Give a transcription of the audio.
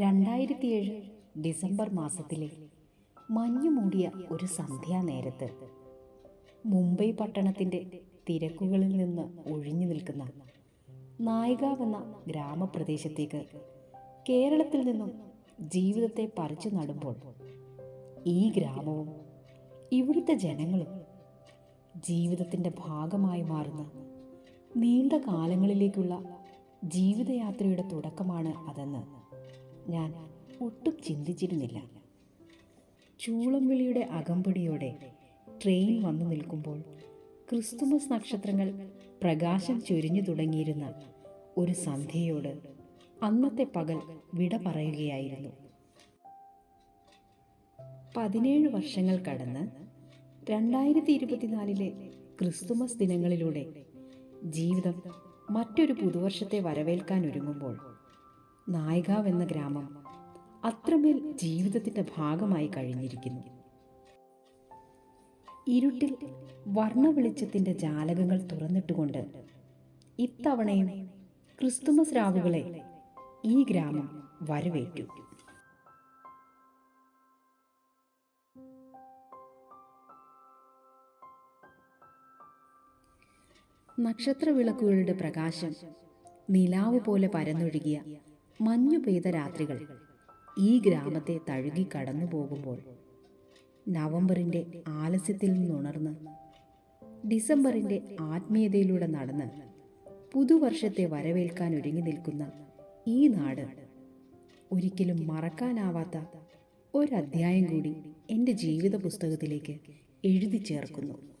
രണ്ടായിരത്തിയേഴ് ഡിസംബർ മാസത്തിലെ മഞ്ഞു മൂടിയ ഒരു സന്ധ്യാനേരത്ത് മുംബൈ പട്ടണത്തിന്റെ തിരക്കുകളിൽ നിന്ന് ഒഴിഞ്ഞു നിൽക്കുന്ന നായികാവെന്ന ഗ്രാമപ്രദേശത്തേക്ക് കേരളത്തിൽ നിന്നും ജീവിതത്തെ പറിച്ചു നടുമ്പോൾ ഈ ഗ്രാമവും ഇവിടുത്തെ ജനങ്ങളും ജീവിതത്തിന്റെ ഭാഗമായി മാറുന്ന നീണ്ട കാലങ്ങളിലേക്കുള്ള ജീവിതയാത്രയുടെ തുടക്കമാണ് അതെന്ന് ഞാൻ ഒട്ടും ചിന്തിച്ചിരുന്നില്ല. ചൂളം വിളിയുടെ അകമ്പടിയോടെ ട്രെയിൻ വന്നു നിൽക്കുമ്പോൾ ക്രിസ്തുമസ് നക്ഷത്രങ്ങൾ പ്രകാശം ചൊരിഞ്ഞു തുടങ്ങിയിരുന്ന ഒരു സന്ധ്യയോട് അന്നത്തെ പകൽ വിട പറയുകയായിരുന്നു. പതിനേഴ് വർഷങ്ങൾ കടന്ന് രണ്ടായിരത്തി ഇരുപത്തിനാലിലെ ക്രിസ്തുമസ് ദിനങ്ങളിലൂടെ ജീവിതം മറ്റൊരു പുതുവർഷത്തെ വരവേൽക്കാൻ ഒരുങ്ങുമ്പോൾ നായികാവെന്ന ഗ്രാമം അത്രമേൽ ജീവിതത്തിന്റെ ഭാഗമായി കഴിഞ്ഞിരിക്കുന്നു. ഇരുട്ടിൽ വർണ വെളിച്ചത്തിന്റെ ജാലകങ്ങൾ തുറന്നിട്ടുകൊണ്ട് ഇത്തവണയും ക്രിസ്തുമസ് രാവുകളെ ഈ ഗ്രാമം വരവേറ്റു. നക്ഷത്രവിളക്കുകളുടെ പ്രകാശം നിലാവ് പോലെ പരന്നൊഴുകിയ മഞ്ഞു പെയ്ത രാത്രികൾ. ഈ ഗ്രാമത്തെ തഴുകി കടന്നു പോകുമ്പോൾ നവംബറിന്റെ ആലസ്യത്തിൽ നിന്നുണർന്ന് ഡിസംബറിന്റെ ആത്മീയതയിലൂടെ നടന്ന് പുതുവർഷത്തെ വരവേൽക്കാൻ ഒരുങ്ങി നിൽക്കുന്ന ഈ നാട് ഒരിക്കലും മറക്കാനാവാത്ത ഒരധ്യായം കൂടി എന്റെ ജീവിത പുസ്തകത്തിലേക്ക് എഴുതി ചേർക്കുന്നു.